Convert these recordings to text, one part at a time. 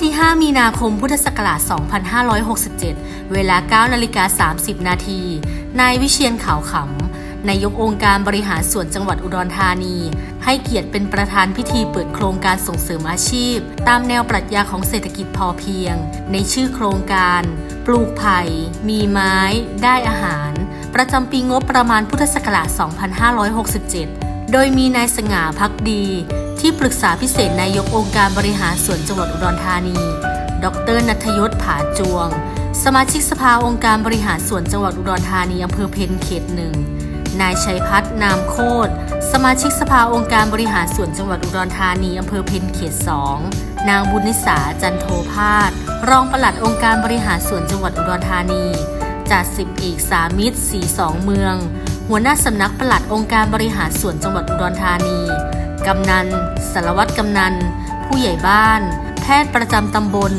ันที่ 5 มีนาคมพุทธศักราช 2567 เวลา9นาฬิกา30 นาที นายวิเชียนขาวขำ นายกองค์การบริหารส่วนจังหวัดอุดรธานี ให้เกียรติเป็นประธานพิธีเปิดโครงการส่งเสริมอาชีพ ตามแนวปรัชญาของเศรษฐกิจพอเพียง ในชื่อโครงการ ปลูกไผ่ มีไม้ ได้อาหาร ประจำปีงบประมาณพุทธศักราช 2567 โดยมีนายสง่าพักดี ที่ปรึกษาพิเศษนายกองค์การบริหารส่วนจังหวัดอุดรธานี ดรนัทยศผาจวง สมาชิกสภาองค์การบริหารส่วนจังหวัดอุดรธานีอำเภอเพนเขตหนึ่งนายชัยพัฒน์นามโคตรสมาชิกสภาองค์การบริหารส่วนจังหวัดอุดรธานีอำเภอเพนเขตสองนางบุญนิสาจันโทพาสรองปลัดองค์การบริหารส่วนจังหวัดอุดรธานีจ่าสิบเอกสามิตรสีสองเมือง หัวหน้าสำนักปลัดองค์การบริหารส่วนจังหวัดอุดรธานี กำนัน สารวัตรกำนัน ผู้ใหญ่บ้าน แพทย์ประจำตำบล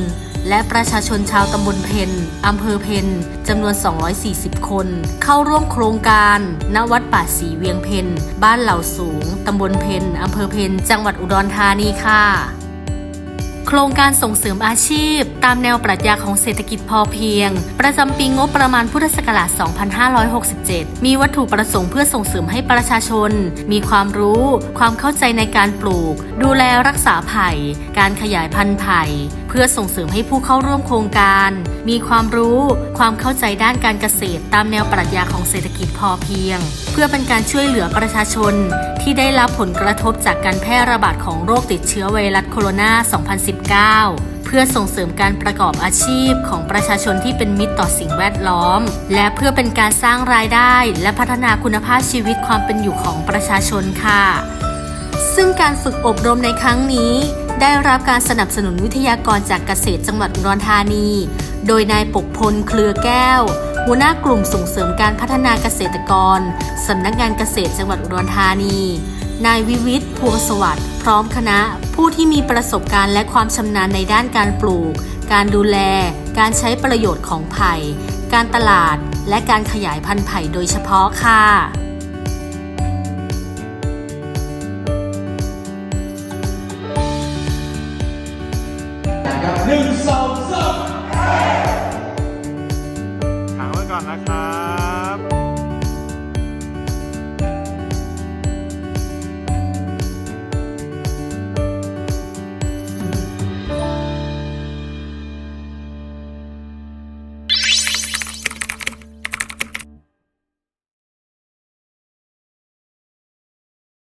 และประชาชนชาวตำบลเพนอำเภอเพนจำนวน 240 คน เข้าร่วมโครงการ ณ วัดป่าศรีเวียงเพนบ้านเหล่าสูง ตำบลเพนอำเภอเพนจังหวัดอุดรธานีค่ะ โครงการส่งเสริมอาชีพ ตามแนวปรัชญาของเศรษฐกิจพอเพียง ประจำปีงบประมาณพุทธศักราช 2567 มีวัตถุประสงค์เพื่อส่งเสริมให้ประชาชน มีความรู้ ความเข้าใจในการปลูก ดูแลรักษาไผ่ การขยายพันธุ์ไผ่ พื่อส่งเสริมให้ผู้เข้าร่วมโครงการ มีความรู้ความเข้าใจด้านการเกษตร ตามแนวปรัชญาของเศรษฐกิจพอเพียง เพื่อเป็นการช่วยเหลือประชาชน ที่ได้รับผลกระทบจากการแพร่ระบาดของโรคติดเชื้อไวรัสโคโรนา 2019เพื่อส่งเสริมการประกอบอาชีพของประชาชนที่เป็นมิตรต่อสิ่งแวดล้อม และเพื่อเป็นการสร้างรายได้ และพัฒนาคุณภาพชีวิตความเป็นอยู่ของประชาชนค่ะ ซึ่งการฝึกอบรมในครั้งนี้ ได้รับการสนับสนุนวิทยากรจากเกษตรจังหวัดอุดรธานี โดยนายปกพลเครือแก้ว หัวหน้ากลุ่มส่งเสริมการพัฒนาเกษตรกร สำนักงานเกษตรจังหวัดอุดรธานี นายวิวิทย์พวงสวัสดิ์พร้อมคณะ ผู้ที่มีประสบการณ์และความชำนาญในด้านการปลูก การดูแล การใช้ประโยชน์ของไผ่ การตลาด และการขยายพันธุ์ไผ่โดยเฉพาะค่ะ